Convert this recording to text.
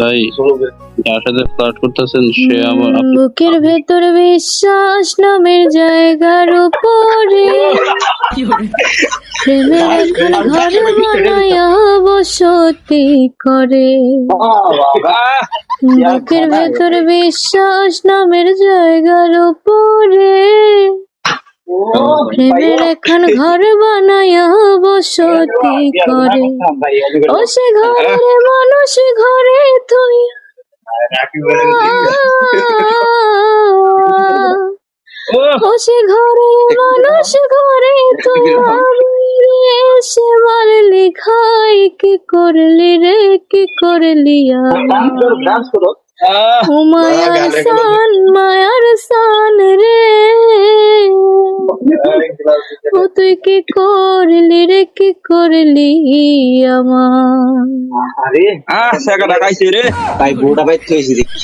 ভাই যার সাথে ফ্লার্ট করতেছেন সে আমার বুকের ভেতর বিশ্বাস নামের জায়গার উপরে। প্রেমের এখন ঘর বানায়া বসতি করে। বুকের ভেতর বিশ্বাস নামের জায়গার উপরে। প্রেমের এখন ঘর বানায়া বসতি করে। ও সে ঘরে মানুষ ঘরে ও সে ঘরে মানুষ ঘরে তুই সে মারলি খাই কি করলি রে কি করলি ও তুই কি করলি রে কি করলি আমার আরে আহ সাগা ডাকাইছে রে। ভাই গোটা ভাই হয়েছে দেখি।